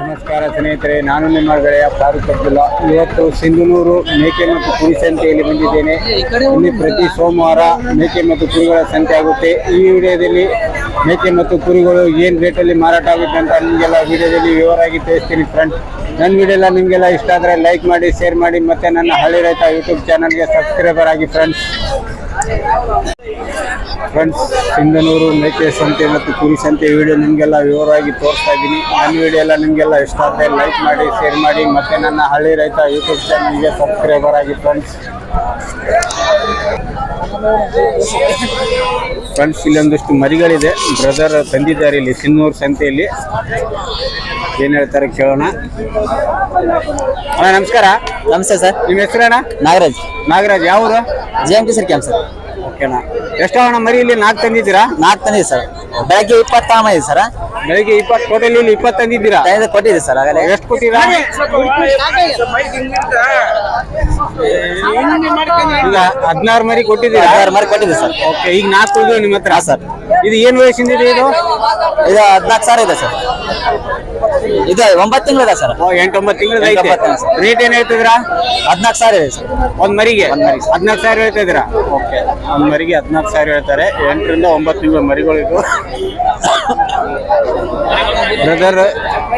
ನಮಸ್ಕಾರ ಸ್ನೇಹಿತರೆ, ನಾನು ನಿಮ್ಮ ಗೆಳೆಯ ಫಾರೂಕ್ ಅಬ್ದುಲ್ಲಾ. ಇವತ್ತು ಸಿಂಧನೂರು ಮೇಕೆ ಮತ್ತು ಕುರಿ ಸಂತೆಯಲ್ಲಿ ಬಂದಿದ್ದೇನೆ. ಇಲ್ಲಿ ಪ್ರತಿ ಸೋಮವಾರ ಮೇಕೆ ಮತ್ತು ಕುರಿಗಳ ಸಂತೆ ಆಗುತ್ತೆ. ಈ ವಿಡಿಯೋದಲ್ಲಿ ಮೇಕೆ ಮತ್ತು ಕುರಿಗಳು ಏನು ರೇಟಲ್ಲಿ ಮಾರಾಟ ಆಗುತ್ತೆ ಅಂತ ನಿಮಗೆಲ್ಲ ವಿಡಿಯೋದಲ್ಲಿ ವಿವರವಾಗಿ ತಿಳಿಸ್ತೀನಿ ಫ್ರೆಂಡ್ ನನ್ನ ವಿಡಿಯೋ ಎಲ್ಲ ನಿಮಗೆಲ್ಲ ಇಷ್ಟ ಆದರೆ ಲೈಕ್ ಮಾಡಿ ಶೇರ್ ಮಾಡಿ, ಮತ್ತು ನನ್ನ ಹಳ್ಳಿ ರೈತ ಯೂಟ್ಯೂಬ್ ಚಾನಲ್ಗೆ ಸಬ್ಸ್ಕ್ರೈಬರ್ ಆಗಿ ಫ್ರೆಂಡ್ಸ್ ಫ್ರೆಂಡ್ಸ್ ಸಿಂಧನೂರು ಮೇಕೆ ಸಂತೆ ಮತ್ತು ಕುರಿ ಸಂತೆ ವಿಡಿಯೋ ನಿಮಗೆಲ್ಲ ವಿವರವಾಗಿ ತೋರಿಸ್ತಾ ಇದ್ದೀನಿ. ನನ್ನ ವಿಡಿಯೋ ಎಲ್ಲ ನಿಮಗೆಲ್ಲ ಇಷ್ಟ ಆದರೆ ಲೈಕ್ ಮಾಡಿ ಶೇರ್ ಮಾಡಿ ಮತ್ತು ನನ್ನ ಹಳ್ಳಿ ರೈತ ಯೂಟ್ಯೂಬ್ ಚಾನಲ್ಗೆ ಸಬ್ಸ್ಕ್ರೈಬರ್ ಆಗಿ ಫ್ರೆಂಡ್ಸ್ ಫ್ರೆಂಡ್ಸ್ ಇಲ್ಲೊಂದಿಷ್ಟು ಮರಿಗಳಿದೆ. ಬ್ರದರ್ ತಂದಿದ್ದಾರೆ ಇಲ್ಲಿ ಸಿಂಧನೂರು ಸಂತೆಯಲ್ಲಿ. ಏನು ಹೇಳ್ತಾರೆ ಕೇಳೋಣ. ಅಣ್ಣ ನಮಸ್ಕಾರ. ನಮಸ್ತೆ ಸರ್. ನಿಮ್ಮ ಹೆಸರಣ್ಣ? ನಾಗರಾಜ್. ನಾಗರಾಜ್ ಯಾವರು? J M T sir camp sir. ಎಷ್ಟು ಅಣ್ಣ ಮರಿ ಇಲ್ಲಿ ನಾಲ್ಕು ತಂದಿದ್ದೀರಾ? ನಾಲ್ಕು ತಂದಿದ್ದೀವಿ ಸರ್. ಬೆಳಗ್ಗೆ ಇಪ್ಪತ್ತಾಮ ತಾಮ ಇದೆ ಸರ್. ಬೆಳಿಗ್ಗೆ ಇಪ್ಪತ್ತು ಟೋಟಲ್ ಇಲ್ಲಿ ಇಪ್ಪತ್ತು ತಂದಿದ್ದೀರಾ? ತಂದಿದ್ದು ಕೊಟ್ಟಿದೆ ಸರ್ ಆಗಲೇ. ಎಷ್ಟು ಕೊಟ್ಟಿದ್ದೀರಾ ಈಗ ಹದಿನಾರು ಮರಿ ಕೊಟ್ಟಿದ್ದೀರಾ? ಹದಿನಾರು ಮರಿ ಕೊಟ್ಟಿದೆ ಸರ್. ಓಕೆ ಈಗ ನಾಲ್ಕು ಇದು ನಿಮ್ಮ ಹತ್ರ? ಸರ್. ಇದು ಏನು ವಯಸ್ಸಿಂದ ಇದೆ? ಇದು ಇದು ಹದಿನಾಲ್ಕು ಸಾವಿರ ಇದೆ ಸರ್. ಇದು ಒಂಬತ್ತು ತಿಂಗಳು ಇದೆ ಸರ್. ಓ ಎಂಟೊಂಬತ್ತು ತಿಂಗಳು ಐತೆ. ಎಂಟೊಂಬತ್ತು ತಿಂಗ್ಳು. ರೇಟ್ ಏನು ಹೇಳ್ತಿದ್ರಾ ಹದಿನಾಲ್ಕು ಸಾವಿರ ಇದೆ ಸರ್. ಒಂದ್ ಮರಿಗೆ? ಹದಿನಾಲ್ಕು ಸಾವಿರ ಹೇಳ್ತಾ ಇದ್ದೀರಾ ಓಕೆ ಒಂದ್ ಮರಿಗೆ ಹದಿನಾಲ್ಕು ಸಾವಿರ ಹೇಳ್ತಾರೆ. ಎಂಟರಿಂದ ಒಂಬತ್ತು ತಿಂಗಳ ಮರಿಗಳು ಇದು. ಬ್ರದರ್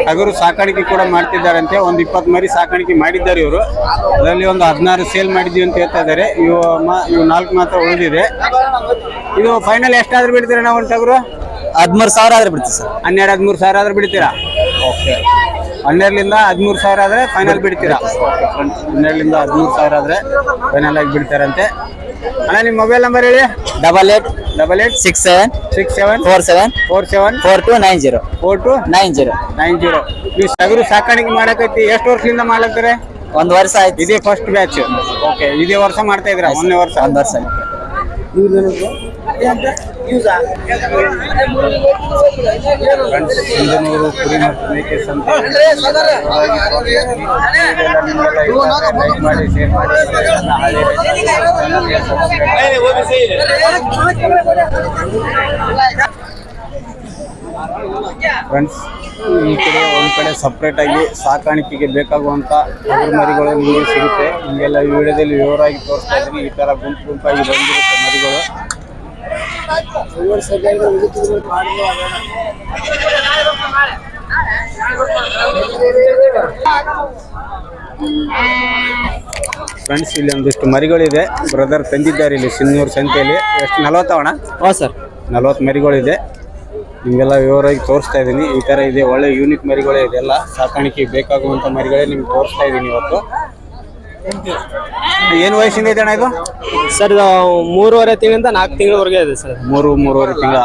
ಟಗರು ಸಾಕಾಣಿಕೆ ಕೂಡ ಮಾಡ್ತಿದ್ದಾರಂತೆ ಒಂದು ಇಪ್ಪತ್ತು ಮರಿ ಸಾಕಾಣಿಕೆ ಮಾಡಿದ್ದಾರೆ ಇವರು. ಅದರಲ್ಲಿ ಒಂದು ಹದಿನಾರು ಸೇಲ್ ಮಾಡಿದ್ವಿ ಅಂತ ಹೇಳ್ತಾ ಇದ್ದಾರೆ. ಇವು ಇವು ನಾಲ್ಕು ಮಾತ್ರ ಉಳಿದಿದೆ. ಇದು ಫೈನಲ್ ಎಷ್ಟಾದ್ರೂ ಬಿಡ್ತೀರಾ ನಾವು ಟಗರು ಹದಿಮೂರು ಸಾವಿರ ಆದ್ರೆ ಬಿಡ್ತೀವಿ ಸರ್. ಹನ್ನೆರಡು ಹದಿಮೂರು ಸಾವಿರ ಆದ್ರೆ ಬಿಡ್ತೀರಾ? ಓಕೆ ಹನ್ನೆರಡರಿಂದ ಹದಿಮೂರು ಸಾವಿರ ಆದರೆ ಫೈನಲ್ ಬಿಡ್ತೀರಾ? ಹನ್ನೆರಡರಿಂದ ಹದಿಮೂರು ಸಾವಿರ ಆದರೆ ಫೈನಲ್ ಆಗಿ ಬಿಡ್ತಾರಂತೆ. ಅಣ್ಣ ನಿಮ್ಮ ಮೊಬೈಲ್ ನಂಬರ್ ಹೇಳಿ. Double eight double eight six seven six seven four seven four seven four two nine zero four two nine zero nine zero ನೀವು ಸಗರು ಸಾಕಾಣಿಕೆ ಮಾಡಕೈತಿ ಎಷ್ಟು ವರ್ಷದಿಂದ ಮಾಡ್ಲತ್ತಾರೆ ಒಂದು ವರ್ಷ ಆಯ್ತು. ಇದೇ ಫಸ್ಟ್ ಬ್ಯಾಚ್ ಓಕೆ ಇದೇ ವರ್ಷ ಮಾಡ್ತಾ ಇದ್ರ ಮೊನ್ನೆ ವರ್ಷ. ಒಂದು ವರ್ಷ ಆಯ್ತು. ಕುರಿ ಮತ್ತು ಮೇಕೆ ಸಂತೆ ಮಾಡಿ ಶೇರ್ ಮಾಡಿ ಫ್ರೆಂಡ್ಸ್ ಈ ಕಡೆ ಒಂದ್ ಕಡೆ ಸಪ್ರೇಟ್ ಆಗಿ ಸಾಕಾಣಿಕೆಗೆ ಬೇಕಾಗುವಂತ ಟಗರು ಮರಿಗಳು ನಿಮಗೆ ಸಿಗುತ್ತೆ. ನಿಮಗೆಲ್ಲ ಈ ವಿಡಿಯೋದಲ್ಲಿ ವಿವರವಾಗಿ ತೋರಿಸ್ತಾ ಇದ್ದೀನಿ. ಈ ತರ ಗುಂಪು ಗುಂಪಾಗಿ ಬಂದಿರುತ್ತೆ ಮರಿಗಳು. ಫ್ರೆಂಡ್ಸ್ ಇಲ್ಲಿ ಒಂದಿಷ್ಟು ಮರಿಗಳಿದೆ. ಬ್ರದರ್ ತಂದಿದ್ದಾರೆ ಇಲ್ಲಿ ಸಿನ್ನೂರು ಸಂತೆಯಲ್ಲಿ. ಎಷ್ಟು? ನಲವತ್ತವಣ ಹಾಂ ಸರ್ ನಲವತ್ತು ಮರಿಗಳಿದೆ. ನಿಮಗೆಲ್ಲ ವಿವರವಾಗಿ ತೋರಿಸ್ತಾ ಇದ್ದೀನಿ. ಈ ಥರ ಇದೆ. ಒಳ್ಳೆ ಯೂನಿಕ್ ಮರಿಗಳೇ ಇದೆಲ್ಲ. ಸಾಕಾಣಿಕೆಗೆ ಬೇಕಾಗುವಂಥ ಮರಿಗಳೇ ನಿಮ್ಗೆ ತೋರಿಸ್ತಾ ಇದ್ದೀನಿ ಇವತ್ತು. ಏನು ವಯಸ್ಸಿಂದ ಇದೆ ಅಣ್ಣ ಇದು? ಸರ್ ಇದು ಮೂರುವರೆ ತಿಂಗಳಿಂದ ನಾಲ್ಕು ತಿಂಗಳವರೆಗೆ ಇದೆ ಸರ್. ಮೂರು ಮೂರುವರೆ ತಿಂಗಳ.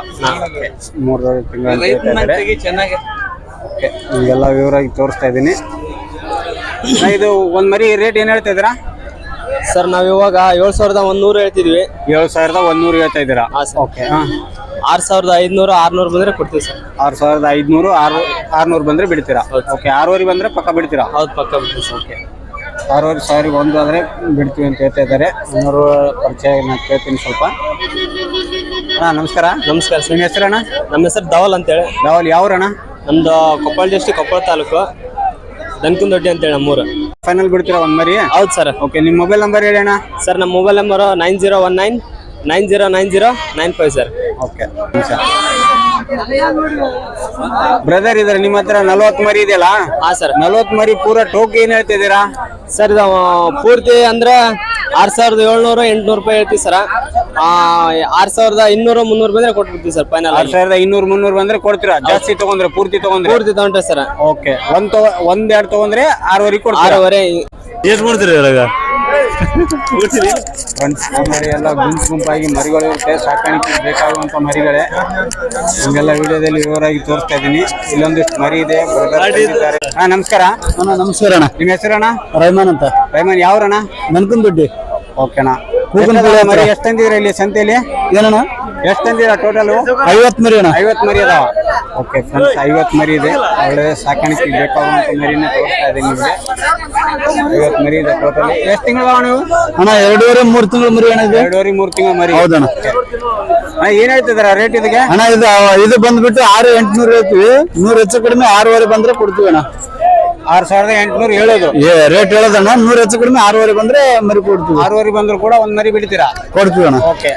ಮೂರುವರೆ ತಿಂಗಳ ಅಂತ ಹೇಳ್ತಾ ಇದ್ದಾರೆ. ಓಕೆ ನಿಮಗೆಲ್ಲ ವಿವರವಾಗಿ ತೋರಿಸ್ತಾ ಇದ್ದೀನಿ. ಅಣ್ಣ, ಇದು ಒಂದ್ ಮರಿ ರೇಟ್ ಏನು ಹೇಳ್ತಾ ಇದ್ದೀರಾ? ಸರ್ ನಾವು ಇವಾಗ ಏಳು ಸಾವಿರದ ಒಂದೂರು ಹೇಳ್ತಿದ್ವಿ. ಏಳು ಸಾವಿರದ ಒಂದೂರು ಹೇಳ್ತಾ ಇದ್ದೀರಾ? ಹಾಂ ಸರ್. ಓಕೆ ಹಾಂ. ಆರು ಸಾವಿರದ ಐದುನೂರು ಆರುನೂರು ಬಂದರೆ ಕೊಡ್ತೀವಿ ಸರ್. ಆರು ಸಾವಿರದ ಐದುನೂರು ಆರು ಆರ್ನೂರು ಬಂದರೆ ಬಿಡ್ತೀರಾ? ಓಕೆ ಆರೂವರೆ ಬಂದ್ರೆ ಪಕ್ಕ ಬಿಡ್ತೀರಾ? ಹೌದು ಪಕ್ಕ ಬಿಡ್ತೀವಿ ಸರ್. ಓಕೆ. ಆರೂವರೆ ಸಾವಿರ ಒಂದು ಆದರೆ ಬಿಡ್ತೀವಿ ಅಂತ ಹೇಳ್ತಾ ಇದ್ದಾರೆ. ಇನ್ನೂರು ಪರಿಚಯ ನಾನು ಕೇಳ್ತೀನಿ ಸ್ವಲ್ಪ. ಹಾಂ ನಮಸ್ಕಾರ. ನಮಸ್ಕಾರ ನಿಮ್ಮ ನಿಮ್ಮ ಹೆಸರಣ್ಣ? ನಮ್ಮ ಹೆಸರು ಧವಲ್ ಅಂತೇಳಿ. ಧವಲ್ ಯಾವ್ರಣ್ಣ ನಮ್ದು ಕೊಪ್ಪಳ ಡಿಸ್ಟಿಕ್ ಕೊಪ್ಪಳ ತಾಲೂಕು. ದನಕುಂದೊಡ್ಡಿ ಅಂತೇಳಿ ನಮ್ಮೂರು. ಫೈನಲ್ ಬಿಡ್ತೀರಾ ಒಂದು ಮರಿ? ಹೌದು ಸರ್. ಓಕೆ ನಿಮ್ಮ ಮೊಬೈಲ್ ನಂಬರ್ ಹೇಳಿ ಅಣ್ಣ. ಸರ್ ನಮ್ಮ mobile number nine zero one nine nine zero nine zero nine five sir. Okay brother ಇದ್ರೆ ನಿಮ್ಮ ಹತ್ರ ನಲ್ವತ್ತು ಮರಿ ಇದೆಯಲ್ಲ? ಹಾ ಸರ್. ನಲ್ವತ್ತು ಮರಿ ಪೂರ ಟೋಕಿ ಏನ್ ಹೇಳ್ತಿದ್ದೀರಾ ಸರ್ ಇದು ಪೂರ್ತಿ ಅಂದ್ರೆ ಆರು ಸಾವಿರದ ಏಳ್ನೂರು ಎಂಟ್ನೂರು ರೂಪಾಯಿ ಹೇಳ್ತೀವಿ ಸರ್. ಆರ್ ಸಾವಿರದ ಇನ್ನೂರು ಮುನ್ನೂರು ಬಂದ್ರೆ ಕೊಟ್ಬಿಡ್ತೀವಿ ಸರ್ ಫೈನಲ್ ಆರು ಸಾವಿರದ ಇನ್ನೂರು ಮುನ್ನೂರು ಬಂದ್ರೆ ಕೊಡ್ತೀರಾ? ಜಾಸ್ತಿ ತಗೊಂಡ್ರೆ ಪೂರ್ತಿ ತಗೊಂಡ್ರೆ? ಪೂರ್ತಿ ತಗೊಂಡ್ರೆ ಸರ್. ಓಕೆ ಒಂದ್ ತಗೊ ಒಂದ್ ಎರಡು ತಗೊಂಡ್ರೆ ಆರೂವರೆ ಕೊಡ್ತೀರಾ? ಆರೂವರೆ. ಎಷ್ಟು ಮಾಡ್ತೀರಾ ಇದ್ರಾಗ? ಫ್ರೆಂಡ್ಸ್ ಮರಿ ಎಲ್ಲ ಗುಂಪು ಗುಂಪಾಗಿ ಮರಿಗಳು ಇರುತ್ತೆ. ಸಾಕಾಣಿಕೆ ಬೇಕಾಗುವಂತ ಮರಿಗಳೇ. ಹಂಗೆಲ್ಲ ವಿಡಿಯೋದಲ್ಲಿ ವಿವರವಾಗಿ ತೋರಿಸ್ತಾ ಇದ್ದೀನಿ. ಇಲ್ಲೊಂದಿಷ್ಟು ಮರಿ ಇದೆ. ಹಾ ನಮಸ್ಕಾರ. ಅಣ್ಣ ನಮಸ್ಕಾರ ಅಣ್ಣ. ನಿಮ್ಮ ಹೆಸರಣ್ಣ? ರೈಮಾನ್ ಅಂತ. ರೈಮಾನ್ ಯಾವ್ರಣ್ಣ? ನನ್ಕುನ್ ದುಡ್ಡಿ ಓಕೆನಾ. ಕೂಗನ್ ಎಷ್ಟದ ಬಿಳಿ ಮರಿ? ಹತ್ರ. ಎಷ್ಟು ತಂದಿದ್ರ ಇಲ್ಲಿ ಸಂತೆಯಲ್ಲಿ ಏನಣ್ಣ? ಎಷ್ಟು ತಂದಿರ ಟೋಟಲ್ ಐವತ್ತು ಮರಿ ಅಣ್ಣ. ಐವತ್ತು ಮರಿ ಅದಾವ? ಓಕೆ ಫ್ರೆಂಡ್ಸ್ ಐವತ್ತು ಮರಿ ಇದೆ. ಒಳ್ಳೆ ಸಾಕಾಣಿಕೆ ಬೇಕಾಗುವಂತ ಮರಿನ ತೋರಿಸ್ತಾ ಇದೆ ನಿಮಗೆ. ಐವತ್ತು ಮರಿ ಇದೆ ಟೋಟಲ್ ಎಷ್ಟು ತಿಂಗಳು ನೀವು? ಅಣ್ಣ ಎರಡೂವರೆ ಮೂರು ತಿಂಗಳು ಮರಿ ಅಣ್ಣ ಇದು. ಎರಡೂವರೆ ಮೂರು ತಿಂಗಳ ಮರಿ. ಹೌದಣ್ಣ. ಅಣ್ಣ, ಏನ್ ಹೇಳ್ತಿದಾರ ರೇಟ್ ಇದಕ್ಕೆ? ಅಣ್ಣ ಇದು ಇದು ಬಂದ್ಬಿಟ್ಟು ಆರು ಎಂಟ್ನೂರು ಹೇಳ್ತೀವಿ. ನೂರು ಹೆಚ್ಚು ಕಡಿಮೆ ಆರೂವರೆ ಬಂದ್ರೆ ಕೊಡ್ತೀವಿ ಅಣ್ಣ. ಆರು ಸಾವಿರದ ಎಂಟುನೂರು ಹೇಳೋದು ರೇಟ್ ಹೇಳೋದಣ್ಣ ನೂರ ಹೆಚ್ಚು ಕಡಿಮೆ ಆರೂವರೆ ಬಂದ್ರೆ ಮರಿ ಕೊಡ್ತೀವಿ. ಆರೂವರೆ ಬಂದ್ರು ಕೂಡ ಒಂದ್ ಮರಿ ಬಿಡ್ತೀರಾ? ಕೊಡ್ತೀವಿ ಅಣ್ಣ. ಓಕೆ.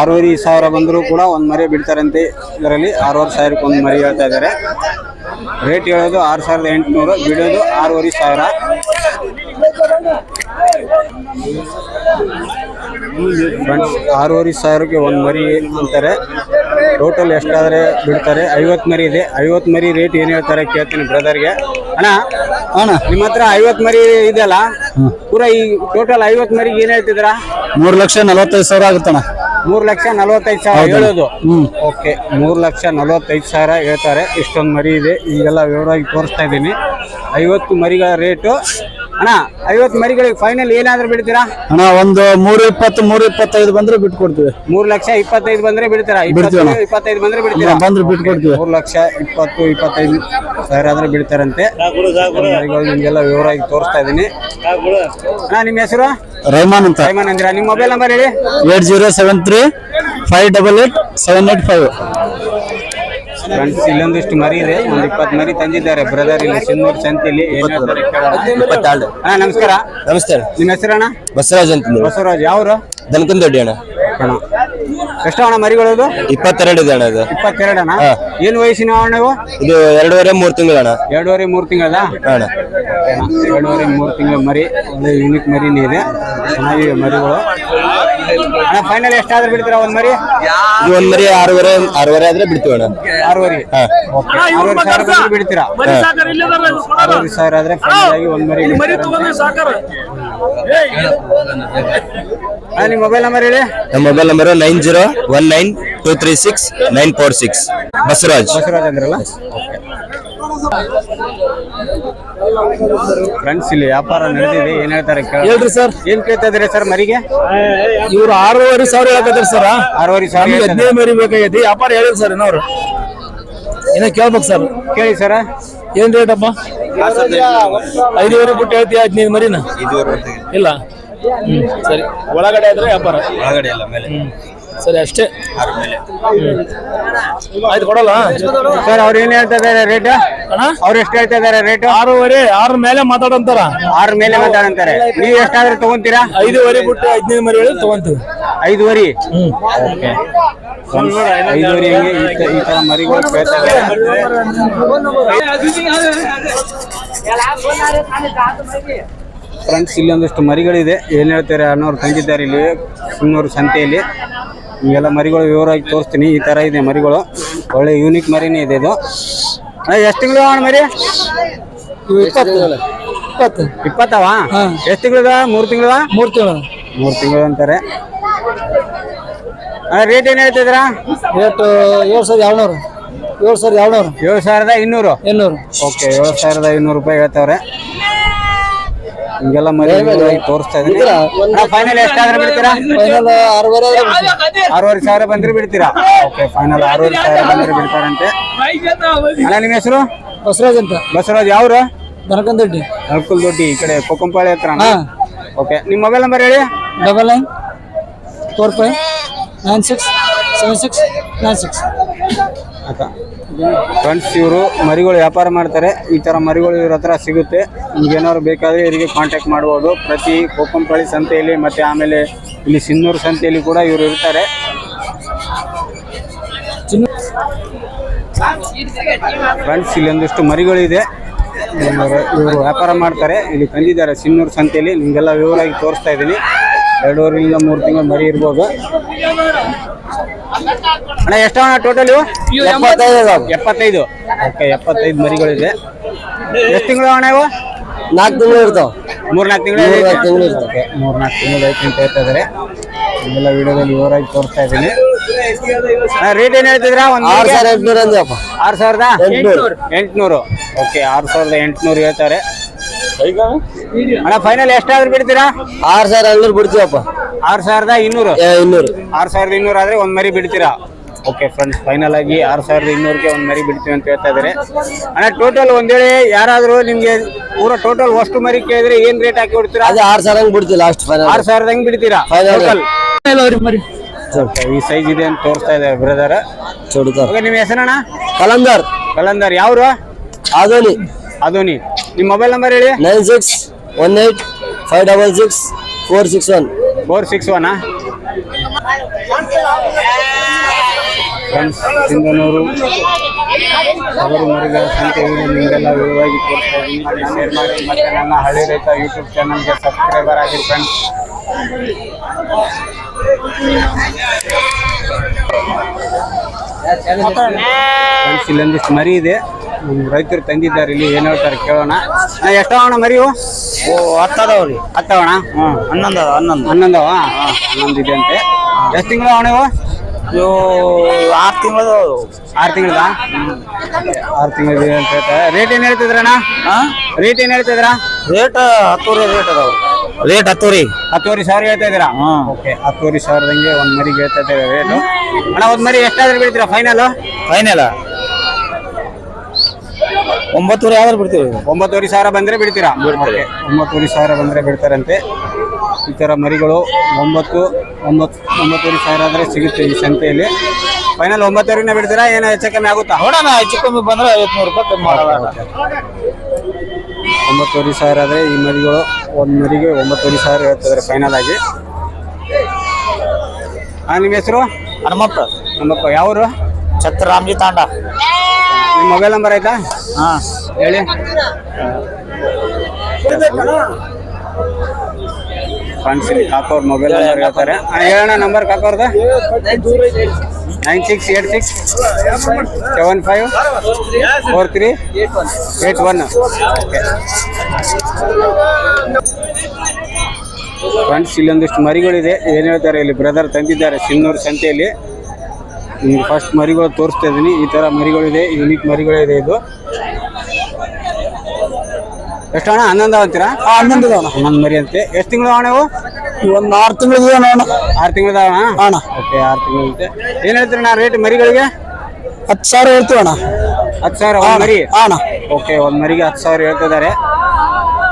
ಆರೂವರೆ ಸಾವಿರ ಬಂದ್ರು ಕೂಡ ಒಂದು ಮರಿ ಬಿಡ್ತಾರಂತೆ ಇದರಲ್ಲಿ. ಆರೂವರೆ ಸಾವಿರಕ್ಕೆ ಒಂದು ಮರಿ ಹೇಳ್ತಾ ಇದ್ದಾರೆ. ರೇಟ್ ಹೇಳೋದು ಆರು ಸಾವಿರದ ಎಂಟುನೂರು ಬಿಡೋದು ಆರೂವರೆ ಸಾವಿರ. ಫ್ರೆಂಡ್ಸ್ ಆರೂವರೆ ಸಾವಿರಕ್ಕೆ ಒಂದು ಮರಿ ಅಂತಾರೆ. ಟೋಟಲ್ ಎಷ್ಟಾದರೆ ಬಿಡ್ತಾರೆ? ಐವತ್ತು ಮರಿ ಇದೆ. ಐವತ್ತು ಮರಿ ರೇಟ್ ಏನು ಹೇಳ್ತಾರೆ ಕೇಳ್ತೀನಿ ಬ್ರದರ್ಗೆ ಅಣ್ಣ ಅಣ್ಣ. ನಿಮ್ಮ ಹತ್ರ ಐವತ್ತು ಮರಿ ಇದೆಯಲ್ಲ? ಪೂರ ಈ ಟೋಟಲ್ ಐವತ್ತು ಮರಿಗೆ ಏನು ಹೇಳ್ತಿದ್ದೀರಾ? ಮೂರು ಲಕ್ಷ ನಲವತ್ತೈದು ಸಾವಿರ ಆಗುತ್ತಣ್ಣ ಮೂರು ಲಕ್ಷ ನಲವತ್ತೈದು ಸಾವಿರ ಹೇಳೋದು. ಓಕೆ ಮೂರು ಲಕ್ಷ ನಲವತ್ತೈದು ಸಾವಿರ ಹೇಳ್ತಾರೆ. ಇಷ್ಟೊಂದು ಮರಿ ಇದೆ. ಈಗೆಲ್ಲ ವಿವರವಾಗಿ ತೋರಿಸ್ತಾ ಇದ್ದೀನಿ. ಐವತ್ತು ಮರಿಗಳ ರೇಟು ಅಣ್ಣ ಐವತ್ತು ಮರಿಗಳಿಗೆ ಫೈನಲ್ ಏನಾದ್ರೂ ಬಿಡ್ತೀರಾ? ಅಣ್ಣ ಒಂದು ಮೂರು ಇಪ್ಪತ್ತು ಮೂರು ಇಪ್ಪತ್ತೈದು ಬಂದ್ರೆ ಬಿಟ್ಕೊಡ್ತೀವಿ. ಮೂರು ಲಕ್ಷ ಇಪ್ಪತ್ತೈದು ಬಂದ್ರೆ ಬಿಡ್ತೀರಾ. ಇಪ್ಪತ್ತು ಇಪ್ಪತ್ತೈದು ಬಂದ್ರೆ ಬಿಡ್ತೀರಾ? ಬಂದ್ರೆ ಬಿಟ್ಕೊಡ್ತೀವಿ. ಮೂರು ಲಕ್ಷ ಇಪ್ಪತ್ತು ಇಪ್ಪತ್ತೈದು ಸಾವಿರ ಆದ್ರೆ ಬಿಡ್ತಾರಂತೆ. ಮರಿಗಳು ನಿಮ್ಗೆಲ್ಲ ವಿವರವಾಗಿ ತೋರಿಸ್ತಾ ಇದ್ದೀನಿ. ಅಣ್ಣ ನಿಮ್ಮ ಹೆಸರು? ರೈಮಾನ್ ಅಂತ. ಸೈಮನ್ ಅಂದಿರಾ ನಿಮ್ಮ ಮೊಬೈಲ್ ನಂಬರ್ ಹೇಳಿ. Eight zero seven three five double eight seven eight five. Friends ಇಲ್ಲೊಂದಿಷ್ಟು ಮರಿ ಇದೆ. ಒಂದು ಇಪ್ಪತ್ತು ಮರಿ ತಂದಿದ್ದಾರೆ. ಬ್ರದರ್ ಇಲ್ಲಿ ಸಿನ್ಮೂರ್ ಸಂತಿಲಿ. ಇಪ್ಪತ್ತೆರಡು ಅಣ್ಣ ನಮಸ್ಕಾರ. ನಮಸ್ತೆ. ನಿಮ್ಮ ಹೆಸರಣ್ಣ ಬಸವರಾಜ್ ಅಂತ ಬಸವರಾಜ್. ಯಾವ್ರು? ದನಕನ್ ದೊಡ್ಡಿ ಅಣ್ಣ. ಅಣ್ಣ. ಎಷ್ಟು ಅಣ್ಣ ಮರಿಗಳದು ಇಪ್ಪತ್ತೆರಡು ಇದೆ ಅಣ್ಣ ಇದು. ಇಪ್ಪತ್ತೆರಡು ಅಣ್ಣ. ಏನ್ ವಯಸ್ಸಿನ ಅಣ್ಣ ನೀವು ಇದು ಎರಡೂವರೆ ಮೂರ್ ತಿಂಗಳ ಅಣ್ಣ. ಎರಡೂವರೆ ಮೂರ್ ತಿಂಗಳದ? ಅಣ್ಣ. ಎರಡೂವರೆ ಮೂರ್ ತಿಂಗಳ ಮರಿ. ಯೂನಿಕ್ ಮರಿನೇ ಇದೆ. ಚೆನ್ನಾಗಿವೆ ಮರಿಗಳು. ಫೈನಲ್ ಎಷ್ಟಾದ್ರೂ ಬಿಡ್ತೀರಾ ಒಂದ್ ಮರಿ? ಇದು ಒಂದ್ ಮರಿ ಆರೂವರೆ ಆರೂವರೆ ಆದ್ರೆ ಬಿಡ್ತೀವಿ ಅಣ್ಣ. ಆರೂವರೆ. ಹಾ. ಓಕೆ ಆರೂವರೆ ಸಾವಿರ ಬಂದ್ರೆ ಬಿಡ್ತೀರಾ? ಆರೂವರೆ ಸಾವಿರ ಆದ್ರೆ ಫೈನಲ್ ಆಗಿ ಒಂದ್ ಮರಿ ಬಿಡ್ತೀರಾ? ನಿಮ್ಮ ಮೊಬೈಲ್ ನಂಬರ್ ಹೇಳಿ. ನಮ್ಮ mobile number nine zero one nine two three six nine four six Basavaraj. Basavaraj ಅಂದ್ರಲ್ಲ? ಫ್ರೆಂಡ್ಸ್ ಇಲ್ಲಿ ವ್ಯಾಪಾರ ನಡೆದಿದೆ. ಏನ್ ಹೇಳ್ತಾರೆ. ಹೇಳ್ರಿ ಸರ್. ಏನ್ ಕೇಳ್ತಾ ಇದ್ರಿ ಸರ್ ಮರಿಗೆ? ಇವ್ರು ಆರೂವರೆ ಸಾವಿರ ಹೇಳಕತ್ತಾರ ಸರ್. ಆರೂವರೆ ಸಾವಿರ. ಹದಿನೈದು ಮರಿ ಬೇಕಾಗೈತಿ ವ್ಯಾಪಾರ ಹೇಳಿದ್ರು ಸರ್ ಏನವ್ರು ಏನೋ ಕೇಳ್ಬೇಕು ಸರ್. ಕೇಳಿ ಸರ್. ಏನ್ ರೇಟ್ ಅಪ್ಪ ಐದುವರೆ ಬಿಟ್ಟು ಹೇಳ್ತೀಯ ಹದಿನೈದು ಮರಿನ? ಇಲ್ಲ. ಹ್ಮ್ ಸರಿ. ಒಳಗಡೆ ಆದ್ರೆ ವ್ಯಾಪಾರ. ಹ್ಮ್. ಸರಿ ಅಷ್ಟೇ. ಆಯ್ತು ಕೊಡಲ್ಲ? ಸರ್ ಅವ್ರು ಏನ್ ಹೇಳ್ತಾ ಇದಾರೆ ರೇಟ್? ಅವ್ರು ಎಷ್ಟು ಹೇಳ್ತಾ ಇದಾರೆ ರೇಟ್? ಆರೂವರೆ ಆರ ಮೇಲೆ ಮಾತಾಡಂತಾರ. ಆರ ಮೇಲೆ ಮಾತಾಡಂತಾರೆ. ನೀವು ಎಷ್ಟಾದ್ರೂ ತಗೊಂತೀರಾ? ಐದುವರೆ ಬಿಟ್ಟು ಹದಿನೈದು ಮರಿ ಹೇಳಿ ತಗೊಂತೀವಿ. ಐದುವರೆ? ಹ್ಮ್. ಐದುವರೆ ಹಿಂಗೆ ಈ ಈ ತರ ಮರಿಗಳು ಕೇಳ್ತಾ ಇದಾರೆ. ಫ್ರೆಂಡ್ಸ್ ಇಲ್ಲಿ ಒಂದಷ್ಟು ಮರಿಗಳಿದೆ. ಏನ್ ಹೇಳ್ತಾರೆ ಅನ್ನೋರು ತಂದಿದ್ದಾರೆ ಇಲ್ಲಿ ಸುನ್ನೂರು ಸಂತೆಯಲ್ಲಿ. ಇವೆಲ್ಲ ಮರಿಗಳು ವಿವರವಾಗಿ ತೋರಿಸ್ತೀನಿ. ಈ ತರ ಇದೆ ಮರಿಗಳು. ಒಳ್ಳೆ ಯೂನಿಕ್ ಮರಿನೇ ಇದೆ ಇದು. ಎಷ್ಟು ತಿಂಗಳು ಮರಿ? ಇಪ್ಪತ್ತು. ಇಪ್ಪತ್ತವಾ? ಎಷ್ಟು ತಿಂಗಳದ ಮೂರು ತಿಂಗಳ ಮೂರು ತಿಂಗಳು. ಮೂರು ತಿಂಗಳು ಅಂತಾರೆ. ರೇಟ್ ಏನು ಹೇಳ್ತಿದ್ರಾ ರೇಟ್ ಏಳು ಸಾವಿರದ ಏಳ್ನೂರು. ಏಳು ಸಾವಿರದ ಏಳ್ನೂರು. ಏಳು ಸಾವಿರದ ಇನ್ನೂರು. ಇನ್ನೂರು. ಓಕೆ ಏಳು ಸಾವಿರದ ಇನ್ನೂರು ರೂಪಾಯಿ ಹೇಳ್ತಾವ್ರೆ. ಹಿಂಗೆಲ್ಲ ಮರಿ ವಿವರವಾಗಿ ತೋರಿಸ್ತಾ ಇದ್ದೀನಿ ಫೈನಲ್ ಎಷ್ಟಾದ್ರೆ ಬಿಡ್ತೀರಾ? ಫೈನಲ್ ಆರೂವರೆ ಆರೂವರೆ ಸಾವಿರ ಬಂದ್ರೆ ಬಿಡ್ತೀರಾ? ಓಕೆ ಫೈನಲ್ ಆರೂವರೆ ಸಾವಿರ ಬಂದ್ರೆ ಬಿಡ್ತಾರಂತೆ. ಅಣ್ಣ ನಿಮ್ಮ ಹೆಸರು? ಬಸವರಾಜ್ ಅಂತ. ಬಸವರಾಜ್ ಯಾವ್ರು? ನರಕಲ್ ದೊಡ್ಡಿ. ನರಕಲ್ ದೊಡ್ಡಿ ಈ ಕಡೆ ಕೊಕ್ಕಂಪಾಳೆ ಹತ್ರ ಓಕೆ ನಿಮ್ಮ ಮೊಬೈಲ್ ನಂಬರ್ ಹೇಳಿ? Double nine four five nine six seven six nine six. Friends, ಇವರು ಮರಿಗಳು ವ್ಯಾಪಾರ ಮಾಡ್ತಾರೆ. ಈ ತರ ಮರಿಗಳು ಇವ್ರ ಹತ್ರ ಸಿಗುತ್ತೆ. ನಿಮ್ಗೇನಾದ್ರು ಬೇಕಾದರೆ ಇವರಿಗೆ ಕಾಂಟ್ಯಾಕ್ಟ್ ಮಾಡ್ಬೋದು. ಪ್ರತಿ ಕೋಕಂಪಳ್ಳಿ ಸಂತೆಯಲ್ಲಿ ಮತ್ತೆ ಆಮೇಲೆ ಇಲ್ಲಿ ಸಿನ್ನೂರು ಸಂತೆಯಲ್ಲಿ ಕೂಡ ಇವರು ಇರ್ತಾರೆ. ಫ್ರೆಂಡ್ಸ್ ಇಲ್ಲಿ ಒಂದಿಷ್ಟು ಮರಿಗಳಿದೆ. ಇದೆ ಇವರು ವ್ಯಾಪಾರ ಮಾಡ್ತಾರೆ. ಇಲ್ಲಿ ತಂದಿದ್ದಾರೆ ಸಿನ್ನೂರು ಸಂತೆಯಲ್ಲಿ. ನಿಮಗೆಲ್ಲ ವಿವರವಾಗಿ ತೋರಿಸ್ತಾ ಇದ್ದೀನಿ. ಎರಡೂವರೆಯಿಂದ ಮೂರು ತಿಂಗಳು ಮರಿ ಇರ್ಬೋದು. ಅಣ್ಣ ಎಷ್ಟು ಅಣ್ಣ ಟೋಟಲ್ ಇವು? ಎಪ್ಪತ್ತೈದು ಎಪ್ಪತ್ತೈದು. ಓಕೆ ಎಪ್ಪತ್ತೈದು ಮರಿಗಳಿದೆ. ಎಷ್ಟು ತಿಂಗಳು ಅಣ್ಣ ಇವು? ನಾಲ್ಕು ತಿಂಗಳು ಇರ್ತಾವ. ಮೂರ್ನಾಲ್ಕು ತಿಂಗಳು ಮೂರ್ನಾಲ್ಕು ತಿಂಗಳು ಇರ್ತವೆ. ಮೂರ್ನಾಲ್ಕು ತಿಂಗಳು ಐತೆ ಅಂತ ಹೇಳ್ತಾ ಇದ್ದಾರೆ ವಿಡಿಯೋದಲ್ಲಿ ವಿವರವಾಗಿ ತೋರಿಸ್ತಾ ಇದ್ದೀನಿ. ರೇಟ್ ಏನು ಹೇಳ್ತಿದ್ರ ಒಂದು ಆರು ಸಾವಿರ ಎಂಟುನೂರು ಆರು ಸಾವಿರದ? ಎಂಟ್ನೂರು. ಎಂಟುನೂರು. ಓಕೆ ಆರು ಸಾವಿರದ ಎಂಟುನೂರು ಹೇಳ್ತಾರೆ. ಅಣ್ಣ ಫೈನಲ್ ಎಷ್ಟಾದ್ರೂ ಬಿಡ್ತೀರಾ? ಆರ್ ಸಾವಿರ ಐನೂರು ಬಿಡ್ತೀವಪ್ಪ. ಆರ್ ಸಾವಿರದ ಇನ್ನೂರು? ಇನ್ನೂರು. ಆರ್ ಸಾವಿರದ ಇನ್ನೂರು ಆದ್ರೆ ಒಂದ್ ಮರಿ ಬಿಡ್ತೀರಾ? ಓಕೆ ಫ್ರೆಂಡ್ಸ್ ಫೈನಲ್ ಆಗಿ ಆರು ಸಾವಿರದ ಇನ್ನೂರಕ್ಕೆ ಒಂದ್ ಮರಿ ಬಿಡ್ತೀವಿ ಅಂತ ಹೇಳ್ತಾ ಇದ್ದಾರೆ. ಅಣ್ಣ ಟೋಟಲ್ ಒಂದ್ ಯಾರಾದರೂ ನಿಮಗೆ ಪೂರ ಟೋಟಲ್ ಅಷ್ಟು ಮರಿ ಕೇಳಿದ್ರೆ ಏನ್ ರೇಟ್ ಹಾಕಿ ಬಿಡ್ತೀರಾ ಅದೇ ಆರು ಸಾವಿರ ಹಂಗೆ ಬಿಡ್ತೀವಿ ಲಾಸ್ಟ್ ಫೈನಲ್ ಆರು ಸಾವಿರದ ಹೆಂಗ್ ಬಿಡ್ತೀರಾ. ಟೋಟಲ್ ಮರಿ. ಈ ಸೈಜ್ ಇದೆ ಅಂತ ತೋರಿಸ್ತಾ ಇದ್ದಾರೆ ಬ್ರದರ್ ನಿಮ್ಮ ಹೆಸರಣ್ಣ? ಕಲಂದರ್. ಕಲಂದರ್ ಯಾವ್ರು? ಅದೋನಿ ಅದೋನಿ ನಿಮ್ಮ ಮೊಬೈಲ್ ನಂಬರ್ ಹೇಳಿ? Nine six one eight five double six four six one four six one friends Sindhanur ಅವರು ಮರಿಗಳ ಸಂಖ್ಯೆಯನ್ನು ನಿಮಗೆಲ್ಲ ವಿವರವಾಗಿ ತೋರಿಸ್ತಾ ಇದ್ದೀನಿ. ಶೇರ್ ಮಾಡಿ. ಮತ್ತೆ ನನ್ನ ಹಳ್ಳಿ ರೈತ ಯೂಟ್ಯೂಬ್ ಚಾನಲ್ಗೆ ಸಬ್ಸ್ಕ್ರೈಬರ್ ಆಗಿ ಫ್ರೆಂಡ್ಸ್ ಫ್ರೆಂಡ್ಸ್ ಇಲ್ಲೊಂದಿಷ್ಟು ಮರಿ ಇದೆ. ಹ್ಮ್, ರೈತರು ತಂದಿದ್ದಾರೆ ಇಲ್ಲಿ ಏನು ಹೇಳ್ತಾರೆ ಕೇಳೋಣ. ಅಣ್ಣ ಎಷ್ಟವಣ ಮರಿವು ಹತ್ತದವ್ರಿ ಹತ್ತವಣ ಹ್ಞೂ ಹನ್ನೊಂದು ಹನ್ನೊಂದು. ಹನ್ನೊಂದವ? ಹನ್ನೊಂದು ಇದೆ ಅಂತೆ ಎಷ್ಟು ತಿಂಗಳು ಅವ ನೀವು ಇವು? ಆರು ತಿಂಗಳು ಆರು ತಿಂಗಳದ? ಆರು ತಿಂಗಳ ಅಂತ ಹೇಳ್ತಾರೆ ರೇಟ್ ಏನು ಹೇಳ್ತಿದ್ರಣ್ಣ ರೇಟ್ ಏನು ಹೇಳ್ತಿದ್ರ? ರೇಟ್ ಹತ್ತೂರಿ ರೇಟ್ ಅದಾವ. ರೇಟ್ ಹತ್ತೂರಿ ಹತ್ತುವರೆ ಸಾವಿರ ಹೇಳ್ತಾ ಇದ್ದೀರಾ? ಓಕೆ ಹತ್ತುವರೆ ಸಾವಿರದಂಗೆ ಒಂದು ಮರಿಗೆ ಹೇಳ್ತಾ ಇದ್ದೇವೆ ರೇಟು ಅಣ್ಣ ಒಂದು ಮರಿ ಎಷ್ಟಾದ್ರೂ ಬಿಡ್ತೀರಾ ಫೈನಲ್ ಫೈನಲ್ ಒಂಬತ್ತೂರಿ ಆದ್ರೆ ಬಿಡ್ತೀವಿ. ಒಂಬತ್ತುವರೆ ಸಾವಿರ ಬಂದ್ರೆ ಬಿಡ್ತೀರಾ? Okay. ಒಂಬತ್ತುವರೆ ಸಾವಿರ ಬಂದ್ರೆ ಬಿಡ್ತಾರಂತೆ. ಈ ಥರ ಮರಿಗಳು ಒಂಬತ್ತು ಒಂಬತ್ತು ಒಂಬತ್ತುವರೆ ಸಾವಿರ ಆದರೆ ಸಿಗುತ್ತೆ ಈ ಸಂತೆಯಲ್ಲಿ. ಫೈನಲ್ ಒಂಬತ್ತುವರೆನೇ ಬಿಡ್ತೀರಾ? ಏನೋ ಹೆಚ್ಚು ಕಮ್ಮಿ ಆಗುತ್ತಾ? ನೋಡೋಣ ಹೆಚ್ಚು ಕಮ್ಮಿ ಬಂದ್ರೆ ಐವತ್ತು ನೂರು ರೂಪಾಯಿ ಕಮ್ಮಿ ಮಾಡೋಣ. ಒಂಬತ್ತುವರೆ ಸಾವಿರ ಆದರೆ ಈ ಮರಿಗಳು ಒಂದು ಮರಿಗೆ ಒಂಬತ್ತುವರೆ ಸಾವಿರ ಹೇಳ್ತಿದ್ದಾರೆ ಫೈನಲ್ ಆಗಿ. ಹಾಂ ನಿಮ್ಮ ಹೆಸರು? ಹನುಮಪ್ಪ. ಹನುಮಪ್ಪ. ಯಾವರು? ಛತ್ರ ರಾಮ್ಜಿ ತಾಂಡ. ಮೊಬೈಲ್ ನಂಬರ್ ಆಯ್ತಾ? ಹಾ. ಹೇಳಿ. ಫ್ರೆಂಡ್ಸ್ ಇಲ್ಲಿ ಕಾಕೋರ್ ಮೊಬೈಲ್ ನಂಬರ್ ಹೇಳ್ತಾರೆ. ಹೇಳೋಣ number ಕಾಕೋರ್ದು. Nine six eight six seven five four three eight one okay friends ಇಲ್ಲೊಂದಿಷ್ಟು ಮರಿಗಳಿದೆ. ಏನು ಹೇಳ್ತಾರೆ ಇಲ್ಲಿ ಬ್ರದರ್ ತಂದಿದ್ದಾರೆ. ಸಿನ್ನೂರು ಸಂತೆಯಲ್ಲಿ. ನಿಮ್ಗೆ ಫಸ್ಟ್ ಮರಿಗಳು ತೋರಿಸ್ತಾ ಇದ್ದೀನಿ ಈ ಥರ ಮರಿಗಳಿದೆ ಯೂನಿಕ್ ಮರಿಗಳಿದೆ ಇದು. ಎಷ್ಟು ಅಣ್ಣ? ಹನ್ನೊಂದು ಅಂತೀರಾ? ಹನ್ನೊಂದು ಹನ್ನೊಂದು ಮರಿ ಅಂತೆ. ಎಷ್ಟು ತಿಂಗಳು ಅಣ್ಣವು ಒಂದು ಆರು ತಿಂಗಳು ಅಣ್ಣ. ಆರು ತಿಂಗಳದ ಹಣ ಅಣ್ಣ? ಓಕೆ ಆರು ತಿಂಗಳು ಅಂತೆ. ಏನು ಹೇಳ್ತೀರಿ ರೇಟ್ ಮರಿಗಳಿಗೆ? ಹತ್ತು ಸಾವಿರ ಹೇಳ್ತೀವಿ ಅಣ್ಣ. ಹತ್ತು ಸಾವಿರ ಒಂದು ಮರಿ? ಅಣ್ಣ. ಓಕೆ ಒಂದು ಮರಿಗೆ ಹತ್ತು ಸಾವಿರ ಹೇಳ್ತಿದ್ದಾರೆ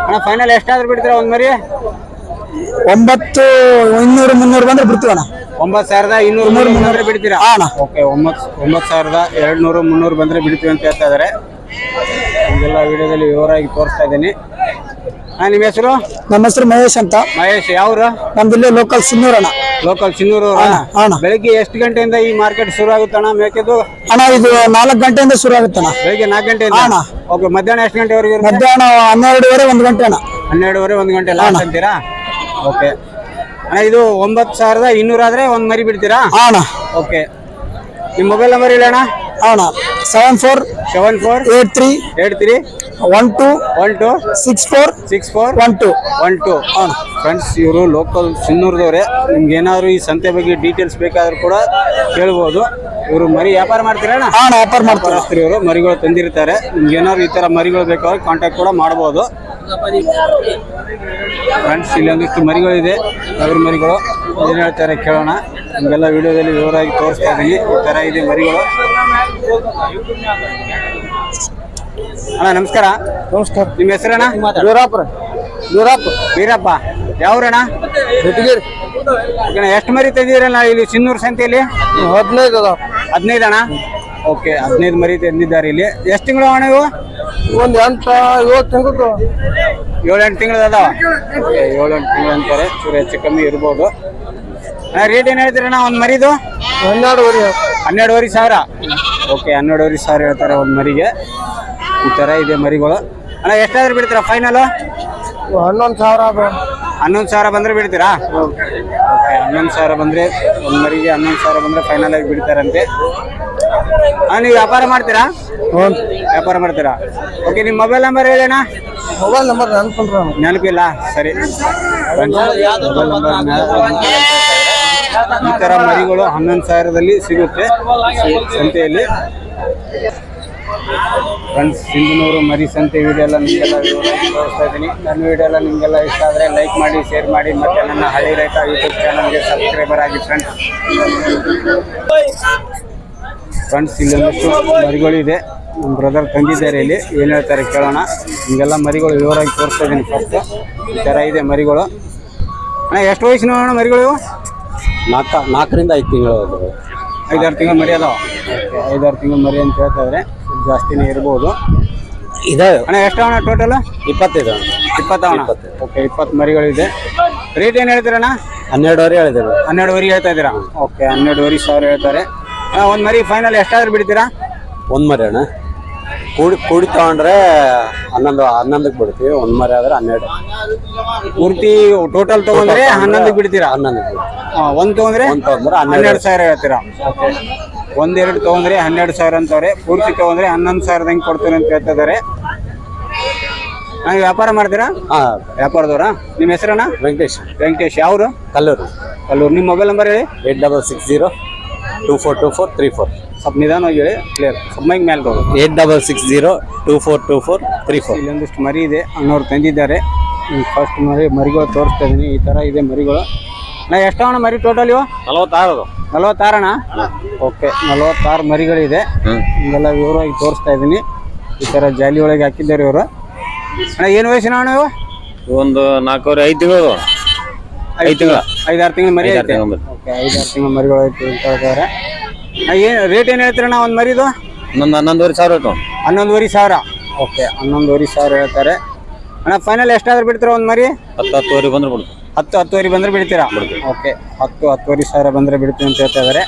ಅಣ್ಣ ಫೈನಲ್ ಎಷ್ಟಾದ್ರೂ ಬಿಡ್ತೀರಾ ಒಂದು ಮರಿ? ಒಂಬತ್ತು ಇನ್ನೂರು ಮುನ್ನೂರು ಬಂದ್ರೆ ಬಿಡ್ತೀವಿ ಅಣ್ಣ. ಒಂಬತ್ತು ಸಾವಿರದ ಇನ್ನೂರು ಮೂರು ಮುನ್ನೂರು. ಬಿಡ್ತೀರಾ? ಅಣ್ಣ. ಓಕೆ ಒಂಬತ್ತು ಒಂಬತ್ತು ಸಾವಿರದ ಎರಡು ನೂರು ಮುನ್ನೂರು ಬಂದರೆ ಬಿಡ್ತೀವಿ ಅಂತ ಹೇಳ್ತಾ ಇದ್ದಾರೆ ಇದೆಲ್ಲ ವಿಡಿಯೋದಲ್ಲಿ ವಿವರವಾಗಿ ತೋರಿಸ್ತಾ ಇದ್ದೀನಿ. ಹಾಂ ನಿಮ್ಮ ಹೆಸರು? ನಮ್ಮ ಹೆಸರು ಮಹೇಶ್ ಅಂತ. ಮಹೇಶ್ ಯಾವ್ರು? ನಮ್ದು ಇಲ್ಲೇ ಲೋಕಲ್ ಸಿನ್ನೂರ್ ಅಣ್ಣ. ಲೋಕಲ್ ಸಿನ್ನೂರು ಅಣ್ಣ, ಅಣ್ಣ. ಬೆಳಿಗ್ಗೆ ಎಷ್ಟು ಗಂಟೆಯಿಂದ ಈ ಮಾರ್ಕೆಟ್ ಶುರು ಆಗುತ್ತಣ್ಣ ಮೇಕೆದು? ಅಣ್ಣ ಇದು ನಾಲ್ಕು ಗಂಟೆಯಿಂದ ಶುರು ಆಗುತ್ತಣ್ಣ ಬೆಳಿಗ್ಗೆ ನಾಲ್ಕು ಗಂಟೆಯಿಂದ? ಅಣ್ಣ. ಓಕೆ ಮಧ್ಯಾಹ್ನ ಎಷ್ಟು ಗಂಟೆವರೆಗೆ ಮಧ್ಯಾಹ್ನ ಹನ್ನೆರಡುವರೆ ಒಂದು ಗಂಟೆ ಅಣ್ಣ. ಹನ್ನೆರಡುವರೆ ಒಂದು ಗಂಟೆ ಲಾಸ್ಟ್ ಅಂತೀರಾ? ಓಕೆ. ಅಣ್ಣ ಇದು ಒಂಬತ್ತು ಸಾವಿರದ ಇನ್ನೂರ ಆದ್ರೆ ಒಂದ್ ಮರಿ ಬಿಡ್ತೀರಾ? ಅಣ್ಣ. ಓಕೆ ನಿಮ್ ಮೊಬೈಲ್ ನಂಬರ್ ಹೇಳೋಣ ಅಣ್ಣ? Seven four seven four eight three eight three one two one two six four six four one two one two friends ಇವರು ಲೋಕಲ್ ಸಿನ್ನೂರ್ದವ್ರೆ ನಿಮ್ಗೆ ಏನಾದ್ರು ಈ ಸಂತೆ ಬಗ್ಗೆ ಡೀಟೇಲ್ಸ್ ಬೇಕಾದ್ರೂ ಕೂಡ ಕೇಳ್ಬೋದು. ಇವರು ಮರಿ ವ್ಯಾಪಾರ ಮಾಡ್ತೀರಾ ವ್ಯಾಪಾರ ಮಾಡ್ತಾರೆ ಇವರು ಮರಿಗಳು ತಂದಿರ್ತಾರೆ. ನಿಮ್ಗೆ ಏನಾದ್ರು ಈ ತರ ಮರಿಗಳು ಬೇಕಾದ್ರೆ ಕಾಂಟ್ಯಾಕ್ಟ್ ಕೂಡ ಮಾಡ್ಬೋದು. ಫ್ರೆಂಡ್ಸ್ ಇಲ್ಲೊಂದಿಷ್ಟು ಮರಿಗಳಿದೆ. ಅವ್ರ ಮರಿಗಳು? ಅದನ್ನ ಹೇಳ್ತಾರೆ ಕೇಳೋಣ. ನಿಮಗೆಲ್ಲ ವಿಡಿಯೋದಲ್ಲಿ ವಿವರವಾಗಿ ತೋರಿಸ್ತಾ ಇದ್ದೀನಿ. ಈ ಥರ ಇದೆ ಮರಿಗಳು. ಅಣ್ಣ ನಮಸ್ಕಾರ. ನಮಸ್ಕಾರ. ನಿಮ್ಮ ಹೆಸರಣ್ಣ? ವೀರಾಪುರ ವೀರಾಪುರ ವೀರಪ್ಪ. ಯಾವ್ರಣ್ಣ? ಎಷ್ಟು ಮರಿ ತಂದಿದ್ದೀರಣ್ಣ ಇಲ್ಲಿ ಸಿನ್ನೂರು ಸಂತೆಯಲ್ಲಿ? ಹದಿನೈದು ಹದಿನೈದು ಅಣ್ಣ ಓಕೆ ಹದಿನೈದು ಮರಿ ತಂದಿದ್ದಾರೆ ಇಲ್ಲಿ. ಎಷ್ಟು ತಿಂಗಳು ಅಣ್ಣ ಇವು? ಒಂದು ಎಂಟ ಏಳು ತಿಂಗಳು ಏಳೆಂಟು ತಿಂಗಳು ಅದಾವ? ಓಕೆ ಏಳೆಂಟು ತಿಂಗಳು ಅಂತಾರೆ. ಚೂರು ಹೆಚ್ಚು ಕಮ್ಮಿ ಇರ್ಬೋದು. ಅಣ್ಣ ರೇಟ್ ಏನು ಹೇಳ್ತೀರಣ್ಣ ಒಂದು ಮರಿದು? ಹನ್ನೆರಡುವರೆ. ಹನ್ನೆರಡುವರೆ ಸಾವಿರ? ಓಕೆ ಹನ್ನೆರಡುವರೆ ಸಾವಿರ ಹೇಳ್ತಾರೆ ಒಂದು ಮರಿಗೆ. ಈ ಥರ ಇದೆ ಮರಿಗಳು. ಅಣ್ಣ ಎಷ್ಟಾದ್ರೂ ಬಿಡ್ತೀರಾ ಫೈನಲು ಹನ್ನೊಂದು ಸಾವಿರ ಹನ್ನೊಂದು ಸಾವಿರ ಬಂದರೆ ಬಿಡ್ತೀರಾ? ಓಕೆ ಹನ್ನೊಂದು ಸಾವಿರ ಬಂದರೆ ಒಂದು ಮರಿಗೆ ಹನ್ನೊಂದು ಸಾವಿರ ಬಂದರೆ ಫೈನಲಾಗಿ ಆಗಿ ಬಿಡ್ತಾರಂತೆ. ಹಾಂ ನೀವು ವ್ಯಾಪಾರ ಮಾಡ್ತೀರಾ? ವ್ಯಾಪಾರ ಮಾಡ್ತೀರಾ? ಓಕೆ ನಿಮ್ಮ ಮೊಬೈಲ್ ನಂಬರ್ ಹೇಳೋಣ ಮೊಬೈಲ್ ನಂಬರ್ ನೆನ್ಕೊಂಡ್ರ ನೆನಪಿಲ್ಲ? ಸರಿ. ಈ ಥರ ಮರಿಗಳು ಹನ್ನೊಂದು ಸಾವಿರದಲ್ಲಿ ಸಿಗುತ್ತೆ ಸಂತೆಯಲ್ಲಿ. ಫ್ರೆಂಡ್ಸ್ ಸಿಂಧನೂರು ಮರಿ ಸಂತೆ ವಿಡಿಯೋ ಎಲ್ಲ ನಿಮಗೆಲ್ಲ ತೋರಿಸ್ತಾ ಇದ್ದೀನಿ. ನನ್ನ ವಿಡಿಯೋ ಎಲ್ಲ ನಿಮಗೆಲ್ಲ ಇಷ್ಟ ಆದರೆ ಲೈಕ್ ಮಾಡಿ ಶೇರ್ ಮಾಡಿ ಮತ್ತು ನನ್ನ ಹಳ್ಳಿ ರೈತ ಯೂಟ್ಯೂಬ್ ಚಾನಲ್ಗೆ ಸಬ್ಸ್ಕ್ರೈಬರ್ ಆಗಿ ಫ್ರೆಂಡ್ಸ್ ಫ್ರೆಂಡ್ಸ್ ಮರಿಗಳು ಮರಿಗಳಿದೆ ನಮ್ಮ ಬ್ರದರ್ ತಂದಿದ್ದಾರೆ ಇಲ್ಲಿ. ಏನು ಹೇಳ್ತಾರೆ ಕೇಳೋಣ. ನಿಮಗೆಲ್ಲ ಮರಿಗಳು ವಿವರವಾಗಿ ತೋರಿಸ್ತಾ ಇದ್ದೀನಿ ಫಸ್ಟ್ ಈ ಥರ ಇದೆ ಮರಿಗಳು. ಅಣ್ಣ ಎಷ್ಟು ವಯಸ್ಸಿನ ಅಣ್ಣ ಮರಿಗಳು? ನಾಲ್ಕ ನಾಲ್ಕರಿಂದ ಐದು ತಿಂಗಳು ಅದು ಐದಾರು ತಿಂಗಳು ಮರಿ ಅದಾವ ಐದಾರು ತಿಂಗಳು ಮರಿ ಅಂತ ಹೇಳ್ತಾರೆ ಜಾಸ್ತಿನೇ ಇರ್ಬೋದು. ಇದಾವೆ. ಅಣ್ಣ ಎಷ್ಟು ಅಣ್ಣ ಟೋಟಲ್ ಇಪ್ಪತ್ತೈದು ಇಪ್ಪತ್ತು ಅಣ್ಣ. ಓಕೆ ಇಪ್ಪತ್ತು ಮರಿಗಳಿದೆ. ರೇಟ್ ಏನು ಹೇಳ್ತೀರಣ್ಣ? ಹನ್ನೆರಡುವರೆ ಹೇಳಿದ್ರು ಹನ್ನೆರಡುವರೆ ಹೇಳ್ತಾ ಇದ್ದೀರಾ? ಓಕೆ ಹನ್ನೆರಡುವರೆ ಸಾವಿರ ಹೇಳ್ತಾರೆ. ಒಂದು ಮರಿ ಫೈನಲ್ ಎಷ್ಟಾದ್ರೂ ಬಿಡ್ತೀರಾ? ಒಂದ್ ಮರಿ ಅಣ್ಣ. ಕೂಡಿ ಕೂಡಿ ತಗೊಂಡ್ರೆ ಹನ್ನೊಂದು ಹನ್ನೊಂದಕ್ಕೆ ಬಿಡ್ತೀವಿ. ಒಂದ್ ಮರಿ ಆದ್ರೆ ಹನ್ನೆರಡು. ಪೂರ್ತಿ ಟೋಟಲ್ ತಗೊಂಡ್ರೆ ಹನ್ನೊಂದಕ್ಕೆ ಬಿಡ್ತೀರಾ? ಹನ್ನೊಂದಕ್ಕೆ ಹಾಂ ಒಂದು ತಗೊಂಡ್ರೆ ಒಂದ್ ತಗೊಂಡ್ರೆ ಹನ್ನೆರಡು. ಸಾವಿರ ಹೇಳ್ತೀರಾ? ಒಂದೆರಡು ತಗೊಂಡ್ರೆ ಹನ್ನೆರಡು ಸಾವಿರ ಅಂತವ್ರೆ ಪೂರ್ತಿ ತಗೊಂಡ್ರೆ ಹನ್ನೊಂದು ಸಾವಿರದಂಗೆ ಕೊಡ್ತೀರಿ ಅಂತ ಹೇಳ್ತಾ ಇದ್ದಾರೆ ನೀವು ವ್ಯಾಪಾರ ಮಾಡ್ತೀರಾ? ಹಾ. ವ್ಯಾಪಾರದವ್ರಾ? ನಿಮ್ಮ ಹೆಸರಣ್ಣ? ವೆಂಕಟೇಶ್. ವೆಂಕಟೇಶ್. ಯಾವರು? ಕಲ್ಲೂರು. ಕಲ್ಲೂರು. ನಿಮ್ಮ ಮೊಬೈಲ್ ನಂಬರ್ ಹೇಳಿ. Eight double six zero two four two four three four ಸ್ವಲ್ಪ ನಿಧಾನವಾಗಿ ಹೇಳಿ ಕ್ಲಿಯರ್ ಸ್ವಲ್ಪ ಮೈಗೆ ಮೇಲೆ ಹೋಗಿ eight double six zero two four two four three four ಇಲ್ಲೊಂದಿಷ್ಟು ಮರಿ ಇದೆ ಅಣ್ಣವ್ರು ತಂದಿದ್ದಾರೆ. ಫಸ್ಟ್ ಮರಿ ಮರಿಗಳು ತೋರಿಸ್ತಾ ಇದ್ದೀನಿ ಈ ಥರ ಇದೆ ಮರಿಗಳು. ನಾ ಎಷ್ಟು ಅಣ್ಣ ಮರಿ ಟೋಟಲ್ ಇವು? ನಲವತ್ತಾರು ನಲವತ್ತಾರಣ ಓಕೆ ನಲವತ್ತಾರು ಮರಿಗಳಿದೆ. ಹಿಂಗೆಲ್ಲ ವಿವರವಾಗಿ ತೋರಿಸ್ತಾ ಇದ್ದೀನಿ ಈ ಥರ ಜಾಲಿ ಒಳಗೆ ಹಾಕಿದ್ದಾರೆ ಇವರು. ಅಣ್ಣ ಏನು ವಯಸ್ಸಿನ ಅಣ್ಣ ಇವು? ಒಂದು ನಾಲ್ಕೂವರೆ ಐದು ತಿಂಗಳು ಐದು ತಿಂಗಳ. ಐದಾರು ತಿಂಗಳ ಮರಿ ಐತೆ. ಓಕೆ ಐದಾರು ತಿಂಗಳ ಮರಿಗಳು ಐತೆ ಅಂತ ಹೇಳ್ತಾರೆ ಏನು ರೇಟ್ ಏನು ಹೇಳ್ತೀರಣ್ಣ ಒಂದು ಮರಿದು? ಇನ್ನೊಂದು ಹನ್ನೊಂದುವರೆ ಸಾವಿರ ಆಯ್ತು ಹನ್ನೊಂದುವರೆ ಸಾವಿರ. ಓಕೆ ಹನ್ನೊಂದುವರೆ ಸಾವಿರ ಹೇಳ್ತಾರೆ. ಅಣ್ಣ ಫೈನಲ್ ಎಷ್ಟಾದ್ರೂ ಬಿಡ್ತೀರಾ ಒಂದು ಮರಿ? ಹತ್ತು ಹತ್ತುವರೆ ಬಂದ್ರೆ ಬಿಡು ಹತ್ತು ಹತ್ತುವರೆ ಬಂದರೆ ಬಿಡ್ತೀರಾ? ಓಕೆ ಹತ್ತು ಹತ್ತುವರೆ ಸಾವಿರ ಬಂದರೆ ಬಿಡ್ತೀವಿ ಅಂತ ಹೇಳ್ತಾ ಇದ್ದಾರೆ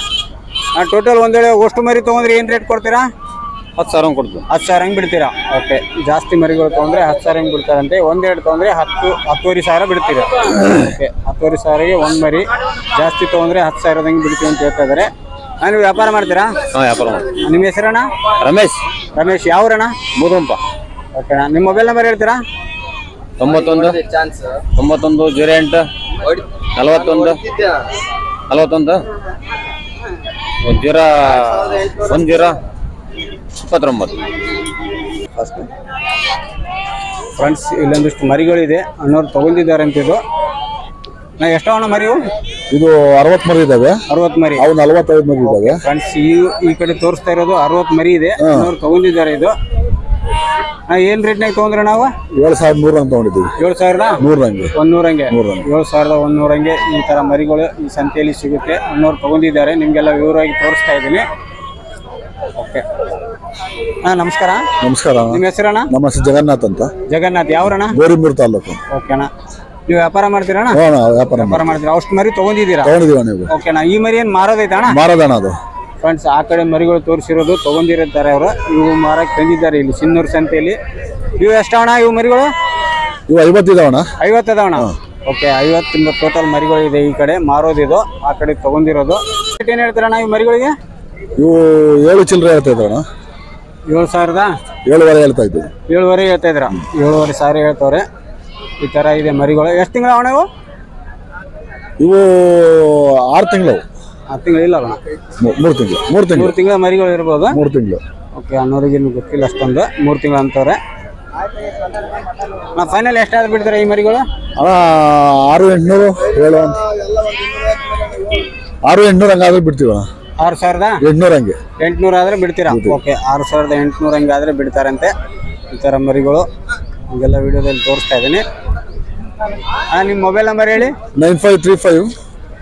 ಟೋಟಲ್ ಒಂದೇಳೆ ಅಷ್ಟು ಮರಿ ತೊಗೊಂಡ್ರೆ ಏನು ರೇಟ್ ಕೊಡ್ತೀರಾ? ಹತ್ತು ಸಾವಿರ ಕೊಡ್ತೀವಿ. ಹತ್ತು ಸಾವಿರ ಹಂಗೆ ಬಿಡ್ತೀರಾ? ಓಕೆ ಜಾಸ್ತಿ ಮರಿಗಳು ತೊಗೊಂಡ್ರೆ ಹತ್ತು ಸಾವಿರ ಹಂಗೆ ಬಿಡ್ತಾರಂತೆ. ಒಂದೆರಡು ತೊಗೊಂಡ್ರೆ ಹತ್ತು ಹತ್ತುವರೆ ಸಾವಿರ ಬಿಡ್ತೀರಾ? ಓಕೆ ಹತ್ತುವರೆ ಸಾವಿರಗೆ ಒಂದು ಮರಿ. ಜಾಸ್ತಿ ತೊಗೊಂಡ್ರೆ ಹತ್ತು ಸಾವಿರದ ಹೆಂಗೆ ಬಿಡ್ತೀವಿ ಅಂತ ಹೇಳ್ತಾ ಇದ್ದಾರೆ ನಾನು ನೀವು ವ್ಯಾಪಾರ ಮಾಡ್ತೀರಾ? ಹಾಂ ವ್ಯಾಪಾರ ಮಾಡ್ತೀನಿ ನಿಮ್ಮ ಹೆಸರಣ್ಣ? ರಮೇಶ್. ರಮೇಶ್. ಯಾವ್ರಣ್ಣ? ಮುದುಂಪ. ಓಕೆಣ್ಣ ನಿಮ್ಮ ಮೊಬೈಲ್ ನಂಬರ್ ಹೇಳ್ತೀರಾ? ತೊಂಬತ್ತೊಂದು ತೊಂಬತ್ತೊಂದು ಜೀರೋ ಎಂಟು ನಲವತ್ತೊಂದು ನಲವತ್ತೊಂದು. ಒಂದು ಜೀರೋ ಒಂದು ಜೀರೋ. ಇಪ್ಪತ್ತೊಂಬತ್ತು. ಫ್ರೆಂಡ್ಸ್ ಇಲ್ಲೊಂದಿಷ್ಟು ಮರಿಗಳಿದೆ. ಅನ್ನೋರು ತಗೊಂಡಿದ್ದಾರೆ ಅಂತ ಇದು. ನಾ ಎಷ್ಟು ಅಣ್ಣ ಮರಿವು ಇದು ಅರವತ್ ಮರಿ ಇದಾವೆ ಅರವತ್ ಮರಿ. ಅವು ನಲವತ್ತೈದು ಮರಿ ಇದಾವೆ ಫ್ರೆಂಡ್ಸ್ ಈ ಈ ಕಡೆ ತೋರಿಸ್ತಾ ಇರೋದು ಅರವತ್ತು ಮರಿ ಇದೆ. ಅನ್ನೋರು ತಗೊಂಡಿದ್ದಾರೆ ಇದು. ನಾ ಏನ್ ರೇಟ್ನಾಗ ತಗೊಂಡ್ರೆ ನಾವು ಏಳು ಸಾವಿರದ ನೂರ ಅಂತ ತಗೊಂಡಿದ್ದೀವಿ. ಏಳು ಸಾವಿರದ ನೂರಂಗೆ ಒಂದೂರಂಗೆ ಏಳು ಸಾವಿರದ ಒಂದೂರಂಗೆ ಈ ತರ ಮರಿಗಳು ಈ ಸಂತೆಯಲ್ಲಿ ಸಿಗುತ್ತೆ. ಅನ್ನೋರು ತಗೊಂಡಿದ್ದಾರೆ. ನಿಮ್ಗೆಲ್ಲ ವಿವರವಾಗಿ ತೋರಿಸ್ತಾ ಇದ್ದೀನಿ. ಓಕೆ ಹಾ ನಮಸ್ಕಾರ. ನಮಸ್ಕಾರ ನಿಮ್ಮ ಹೆಸರಣ್ಣ ನಮ್ಮ ಹೆಸರು ಜಗನ್ನಾಥ್ ಅಂತ. ಜಗನ್ನಾಥ್ ಯಾವ್ರಣ್ಣ? ಗೋರಿಮೂರು ತಾಲೂಕು. ಓಕೆ ಅಣ್ಣ. ನೀವು ವ್ಯಾಪಾರ ಮಾಡ್ತೀರಣ್ಣ ಹ್ಞೂ ಅಣ್ಣ, ವ್ಯಾಪಾರ ವ್ಯಾಪಾರ ಮಾಡ್ತೀರಾ? ಅಷ್ಟು ಮರಿ ತಗೊಂಡಿದ್ದೀರಾ? ತಗೊಂಡಿದ್ದೀವಿ ನೀವು ಓಕೆ ಅಣ್ಣ ಈ ಮರಿ ಏನು ಮಾರೋದೈತೆ ಅಣ್ಣ? ಅದು. ಫ್ರೆಂಡ್ಸ್ ಆ ಕಡೆ ಮರಿಗಳು ತೋರಿಸಿರೋದು ತಗೊಂಡಿರುತ್ತಾರೆ ಅವರು. ಇವು ಮಾರಕ್ಕೆ ತಂದಿದ್ದಾರೆ ಇಲ್ಲಿ ಸಿನ್ನೂರು ಸಂತೆಯಲ್ಲಿ. ಇವು ಎಷ್ಟು ಅಣ್ಣ ಇವು ಮರಿಗಳು? ಇವು ಐವತ್ತಿದಾವಣ್ಣ ಐವತ್ತು ಅದಾವಣ್ಣ ಓಕೆ ಐವತ್ತು ಟೋಟಲ್ ಮರಿಗಳು ಇದೆ ಈ ಕಡೆ. ಮಾರೋದಿದು ಆ ಕಡೆ ತಗೊಂಡಿರೋದು. ಏನ್ ಏನು ಹೇಳ್ತೀರಣ್ಣ ಈ ಮರಿಗಳಿಗೆ? ಇವು ಏಳು ಚಿಲ್ಲರೆ ಹೇಳ್ತಾ ಇದ್ದವಣ್ಣ ಏಳು ಸಾವಿರದ? ಏಳುವರೆ ಹೇಳ್ತಾ ಇದ್ದೀವಿ. ಏಳುವರೆ ಹೇಳ್ತಾ ಇದ್ರ ಏಳುವರೆ ಸಾವಿರ ಹೇಳ್ತವ್ರೆ. ಈ ಥರ ಇದೆ ಮರಿಗಳು. ಎಷ್ಟು ತಿಂಗಳ ಅಣ್ಣ ಇವು? ಆರು ತಿಂಗಳು. ಆರು ತಿಂಗಳಿಲ್ಲ ಅಣ್ಣ. ಮೂರು ತಿಂಗಳು. ಮೂರು ತಿಂಗಳು. ಮೂರು ತಿಂಗಳ ಮರಿಗಳು ಇರ್ಬೋದು? ಮೂರು ತಿಂಗಳು. ಓಕೆ ಅನ್ನೋರಿಗೆ ಗೊತ್ತಿಲ್ಲ ಅಷ್ಟೊಂದು. ಮೂರು ತಿಂಗಳು ಅಂತವ್ರೆ ನಾ ಫೈನಲ್ ಎಷ್ಟಾದ್ರು ಬಿಡ್ತಾರೆ ಈ ಮರಿಗಳು? ಆರು ಎಂಟುನೂರು ಏಳು ಅಂತ. ಆರು ಎಂಟುನೂರು ಹಂಗಾದ್ರೂ ಬಿಡ್ತೀವಿ ಅಣ್ಣ. ಆರು ಸಾವಿರದ ಎಂಟ್ನೂರ ಹಂಗೆ. ಎಂಟ್ನೂರು ಆದರೆ ಬಿಡ್ತೀರಾ? ಓಕೆ ಆರು ಸಾವಿರದ ಎಂಟುನೂರು ಹಂಗೆ ಆದರೆ ಬಿಡ್ತಾರಂತೆ. ಈ ಥರ ಮರಿಗಳು ಹೀಗೆಲ್ಲ ವಿಡಿಯೋದಲ್ಲಿ ತೋರಿಸ್ತಾ ಇದ್ದೀನಿ. ಹಾಂ ನಿಮ್ಮ ಮೊಬೈಲ್ ನಂಬರ್ ಹೇಳಿ? Nine five three five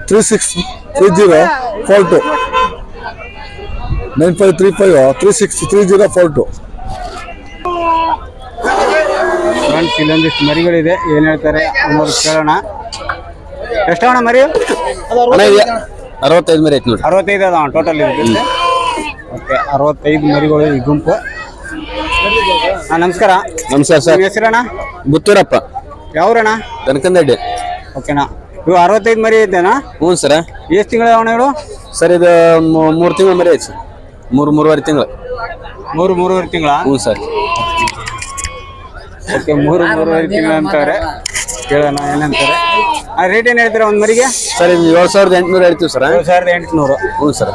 three six three zero four two. Nine five three five three six three zero four two. Friends ಇಲ್ಲೊಂದಿಷ್ಟು ಮರಿಗಳಿದೆ. ಏನು ಹೇಳ್ತಾರೆ ಅನ್ನೋದು ಕೇಳೋಣ. ಎಷ್ಟು ಅಣ್ಣ ಮರಿ ಅರವತ್ತೈದು ಮರಿ ಐತಿ ನೋಡಿ ಅರವತ್ತೈದು ಅದಾವ ಟೋಟಲ್ ಓಕೆ ಅರವತ್ತೈದು ಮರಿಗಳು ಈ ಗುಂಪು. ಹಾಂ ನಮಸ್ಕಾರ. ನಮಸ್ಕಾರ ನಿಮ್ಮ ಹೆಸರಣ್ಣ? ಬುತ್ತೂರಪ್ಪ ಯಾವ್ರಣ್ಣ? ದನಕಂದಡ್ಡಿ ಓಕೆನಾ. ಇವು ಅರವತ್ತೈದು ಮರಿ ಐತೆನಾ? ಹ್ಞೂ ಸರ. ಎಷ್ಟು ತಿಂಗಳು ಅವಣ ಸರ್ ಇದು ಮೂರು ತಿಂಗಳು ಮರಿ ಐತೆ ಸರ್. ಮೂರು ಮೂರುವರೆ ತಿಂಗಳು. ಮೂರು ಮೂರುವರೆ ತಿಂಗಳ? ಹ್ಞೂ ಸರ್. ಓಕೆ ಮೂರು ಮೂರುವರೆ ತಿಂಗಳು ಅಂತಾರೆ. ಕೇಳೋಣ ಏನಂತಾರೆ? ರೇಟ್ ಏನು ಹೇಳ್ತೀರಾ ಒಂದು ಮರಿಗೆ? ಸರ್ ಇದು ಏಳು ಸಾವಿರದ ಎಂಟುನೂರು ಹೇಳ್ತೀವಿ ಸರ್ ಏಳು ಸಾವಿರದ ಎಂಟುನೂರು. ಹ್ಞೂ ಸರ್.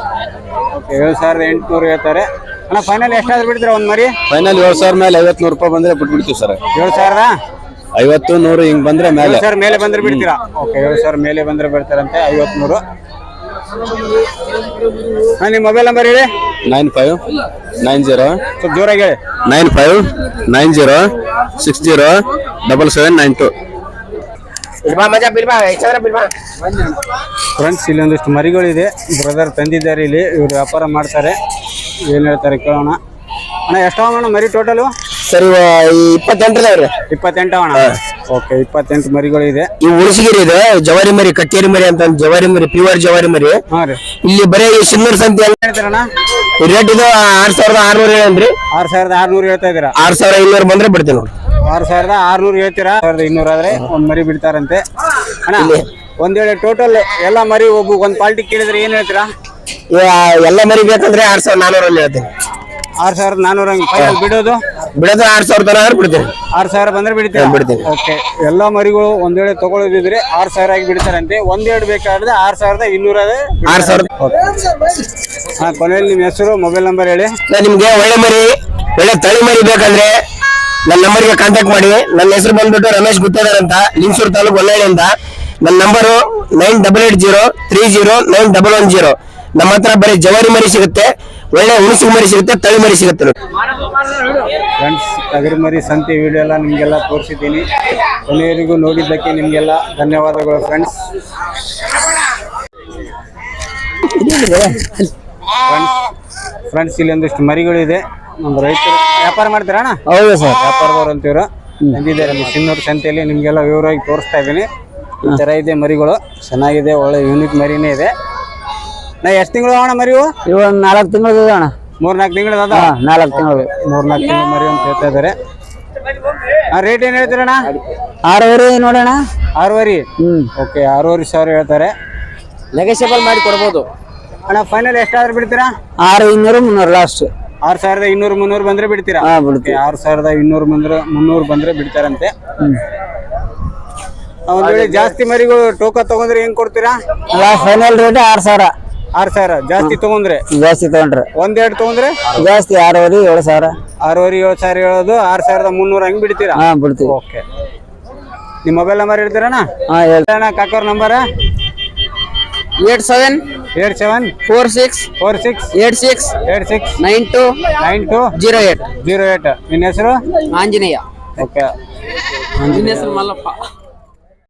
ಓಕೆ ಏಳು ಸಾವಿರದ ಎಂಟುನೂರು ಹೇಳ್ತಾರೆ. ಅಣ್ಣ ಫೈನಲ್ ಎಷ್ಟಾದ್ರೂ ಬಿಡ್ತೀರಾ ಒಂದು ಮರಿ ಫೈನಲ್ ಏಳು ಸಾವಿರ ಮೇಲೆ ಐವತ್ತು ನೂರು ರೂಪಾಯಿ ಬಂದರೆ ಬಿಟ್ಬಿಡ್ತೀವಿ ಸರ್. ಏಳು ಸಾವಿರದ? ಐವತ್ತು ನೂರು ಹಿಂಗೆ ಬಂದರೆ ಮೇಲೆ. ಸರ್ ಮೇಲೆ ಬಂದ್ರೆ ಬಿಡ್ತೀರಾ? ಓಕೆ ಏಳು ಸಾವಿರ ಮೇಲೆ ಬಂದ್ರೆ ಬಿಡ್ತಾರಂತೆ ಐವತ್ನೂರು. ಹಾಂ ನಿಮ್ಮ ಮೊಬೈಲ್ ನಂಬರ್ ಹೇಳಿ. ನೈನ್ ಫೈವ್ ನೈನ್ ಜೀರೋ ಸ್ವಲ್ಪ ಜೋರಾಗಿ ಹೇಳಿ. Nine five nine zero six zero double seven nine two. Friends ಇಲ್ಲೊಂದಿಷ್ಟು ಮರಿಗಳಿದೆ. ಬ್ರದರ್ ತಂದಿದ್ದಾರೆ ಇಲ್ಲಿ ಇವರು ವ್ಯಾಪಾರ ಮಾಡ್ತಾರೆ. ಏನು ಹೇಳ್ತಾರೆ ಕೇಳೋಣ. ಅಣ್ಣ ಎಷ್ಟು ಅಣ್ಣ ಮರಿ ಟೋಟಲು ಸರಿ ಇಪ್ಪತ್ತೆಂಟರದವ್ರಿ. ಇಪ್ಪತ್ತೆಂಟು ಅಣ್ಣ? ಓಕೆ ಇಪ್ಪತ್ತೆಂಟು ಮರಿಗಳು ಇದೆ ಈ ಉಳಿಸಿಗಿರಿ ಇದೆ ಜವಾರಿ ಮರಿ ಕಟ್ಟೇರಿ ಮರಿ ಅಂತ ಜವಾರಿ ಮರಿ ಪ್ಯೂರ್ ಜವಾರಿ ಮರಿ. ಇಲ್ಲಿ ಬರೀ ಸಿಂಗರ್ ಸಿನ್ನೂರ್ ಸಂತೆ ಹೇಳ್ತಾರಣ್ಣ? ರೇಟ್ ಇದು ಆರ್ ಸಾವಿರದ ಆರ್ನೂರ ಹೇಳ್ರಿ ಆರ್ ಸಾವಿರದ ಆರ್ನೂರು ಹೇಳ್ತಾ ಇದ್ದೀರಾ? ಆರ್ ಸಾವಿರ ಇನ್ನೂರು ಬಂದ್ರೆ ಬಿಡ್ತೀನಿ ನೋಡಿ ಆರು ಸಾವಿರದ ಆರ್ನೂರು ಹೇಳ್ತೀರಾ? ಸಾವಿರದ ಇನ್ನೂರು ಆದ್ರೆ ಒಂದ್ ಮರಿ ಬಿಡ್ತಾರಂತೆ. ಅಣ್ಣ ಒಂದ್ ವೇಳೆ ಟೋಟಲ್ ಎಲ್ಲ ಮರಿ ಒಬ್ಬ ಒಂದ್ ಪಾಲ್ಟಿ ಕೇಳಿದ್ರೆ ಏನ್ ಹೇಳ್ತೀರಾ? ಎಲ್ಲ ಮರಿ ಬೇಕಂದ್ರೆ ಆರ್ ಸಾವಿರದ ನಾನೂರಲ್ಲಿ ಹೇಳ್ತೀನಿ. ಆರ್ ಸಾವಿರದ ನಾನೂರ ಫೈನಲ್ ಬಿಡೋದು? ಬಿಡೋದು ಆರ್ ಸಾವಿರ ಆದ್ರೆ ಬಿಡ್ತೀನಿ. ಆರ್ ಸಾವಿರ ಬಂದ್ರೆ ಬಿಡ್ತೀನಿ ಬಿಡ್ತೀನಿ. ಓಕೆ ಎಲ್ಲ ಮರಿಗಳು ಒಂದ್ ವೇಳೆ ತಗೊಳ್ಳೋದಿದ್ರೆ ಆರ್ ಸಾವಿರ ಆಗಿ ಬಿಡ್ತಾರಂತೆ. ಒಂದ್ ಎರಡು ಬೇಕಾದ್ರೆ ಆರ್ ಸಾವಿರದ ಇನ್ನೂರ ಆರ್ ಸಾವಿರ. ಹಾ ಕೊನೆಯಲ್ಲಿ ನಿಮ್ಮ ಹೆಸರು ಮೊಬೈಲ್ ನಂಬರ್ ಹೇಳಿ. ನಿಮ್ಗೆ ಒಳ್ಳೆ ಮರಿ ಒಳ್ಳೆ ತಳಿ ಮರಿ ಬೇಕಂದ್ರೆ ನನ್ನ ನಂಬರ್ಗೆ ಕಾಂಟ್ಯಾಕ್ಟ್ ಮಾಡಿ. ನನ್ನ ಹೆಸರು ಬಂದ್ಬಿಟ್ಟು ರಮೇಶ್ ಗುತ್ತೇದಾರ್ ಅಂತ ಲಿಂಗಸೂರು ತಾಲೂಕು ಹೊನ್ನಾಳಿಯಿಂದ ನನ್ನ number nine double eight zero three zero nine double one zero. ನಮ್ಮ ಹತ್ರ ಬರೀ ಜವಾರಿ ಮರಿ ಸಿಗುತ್ತೆ ಒಳ್ಳೆ ಹುಣಸು ಮರಿ ಸಿಗುತ್ತೆ ತಳಿ ಮರಿ ಸಿಗುತ್ತೆ ಫ್ರೆಂಡ್ಸ್ ತಗರಿ ಮರಿ ಸಂತೆ ವಿಡಿಯೋ ಎಲ್ಲ ನಿಮಗೆಲ್ಲ ತೋರಿಸಿದ್ದೀನಿ. ಕೊನೆಯವರೆಗೂ ನೋಡಿದ್ದಕ್ಕೆ ನಿಮಗೆಲ್ಲ ಧನ್ಯವಾದಗಳು ಫ್ರೆಂಡ್ಸ್ ಫ್ರೆಂಡ್ಸ್ ಇಲ್ಲಿ ಒಂದಿಷ್ಟು ಮರಿಗಳು ಇದೆ ನಮ್ಮ ರೈತರು ವ್ಯಾಪಾರ ಮಾಡ್ತೀರಾ ಅಣ್ಣ? ಹೌದು ಸರ್ ವ್ಯಾಪಾರದವ್ರು ಅಂತೀವ್ರು ಬಂದಿದ್ದಾರೆ ನಮ್ಮ ಸಿನ್ನೂರು ಸಂತೆಯಲ್ಲಿ? ನಿಮಗೆಲ್ಲ ವಿವರವಾಗಿ ತೋರಿಸ್ತಾ ಇದ್ದೀನಿ. ಈ ಥರ ಇದೆ ಮರಿಗಳು. ಚೆನ್ನಾಗಿದೆ ಒಳ್ಳೆ ಯೂನಿಕ್ ಮರಿನೇ ಇದೆ. ನಾ ಎಷ್ಟು ತಿಂಗಳು ಅಣ್ಣ ಮರಿವು? ಇವು ನಾಲ್ಕು ತಿಂಗಳು ಅಣ್ಣ. ಮೂರ್ನಾಲ್ಕು ತಿಂಗಳು ಅದ? ನಾಲ್ಕು ತಿಂಗಳು ಮೂರ್ನಾಲ್ಕು ತಿಂಗಳು ಮರಿ ಅಂತ ಹೇಳ್ತಾ ಇದ್ದಾರೆ. ರೇಟ್ ಏನು ಹೇಳ್ತೀರಣ್ಣ ಆರೂವರೆ ನೋಡೋಣ ಆರೂವರೆ? ಹ್ಞೂ ಓಕೆ ಆರೂವರೆ ಸಾವಿರ ಹೇಳ್ತಾರೆ. ನೆಗೋಷಿಯಬಲ್ ಮಾಡಿ ಕೊಡ್ಬೋದು. ಅಣ್ಣ ಫೈನಲ್ ಎಷ್ಟಾದ್ರೂ ಬಿಡ್ತೀರಾ? ಆರು ಇನ್ನೂರು ಮುನ್ನೂರು ಲಾಸ್ಟ್ ಆರು ಸಾವಿರದ ಇನ್ನೂರು ಮುನ್ನೂರು ಬಂದ್ರೆ ಬಿಡ್ತೀರಾ? ಹಾ ಬಿಡ್ತೀವಿ. ಆರು ಸಾವಿರದ ಇನ್ನೂರು ಬಂದ್ರೆ ಮುನ್ನೂರು ಬಂದ್ರೆ ಬಿಡ್ತಾರಂತೆ. ಒಂದ್ ವೇಳೆ ಜಾಸ್ತಿ ಮರಿಗಳು ಟೋಕ ತಗೊಂಡ್ರೆ ಹೆಂಗ್ ಕೊಡ್ತೀರಾ? ಫೈನಲ್ ರೇಟ್ ಆರು ಸಾವಿರ. ಆರು ಸಾವಿರ ಜಾಸ್ತಿ ತಗೊಂಡ್ರೆ? ಜಾಸ್ತಿ ತಗೊಂಡ್ರೆ. ಒಂದೆರಡು ತಗೊಂಡ್ರೆ? ಜಾಸ್ತಿ ಆರೂವರೆ ಏಳು ಸಾವಿರ. ಆರೂವರೆ ಏಳು ಸಾವಿರ ಹೇಳೋದು ಆರು ಸಾವಿರದ ಮುನ್ನೂರು ಹಂಗ್ ಬಿಡ್ತೀರಾ? ಹಾ ಬಿಡ್ತೀವಿ. ಓಕೆ ನಿಮ್ಮ ಮೊಬೈಲ್ ನಂಬರ್ ಹೇಳ್ತೀರಣ್ಣ ಹಾ ಹೇಳಿ. ಅಣ್ಣ ಕಾಕೋರ್ number eight seven eight seven? Four six? Four six? Eight six? Eight six? Nine two? Nine two? Zero eight? Zero eight. ನಿನ್ನ ಹೆಸರು? ಆಂಜನೇಯ. ಓಕೆ. ಆಂಜನೇಯ. ಹೆಸರು ಮಲ್ಲಪ್ಪ.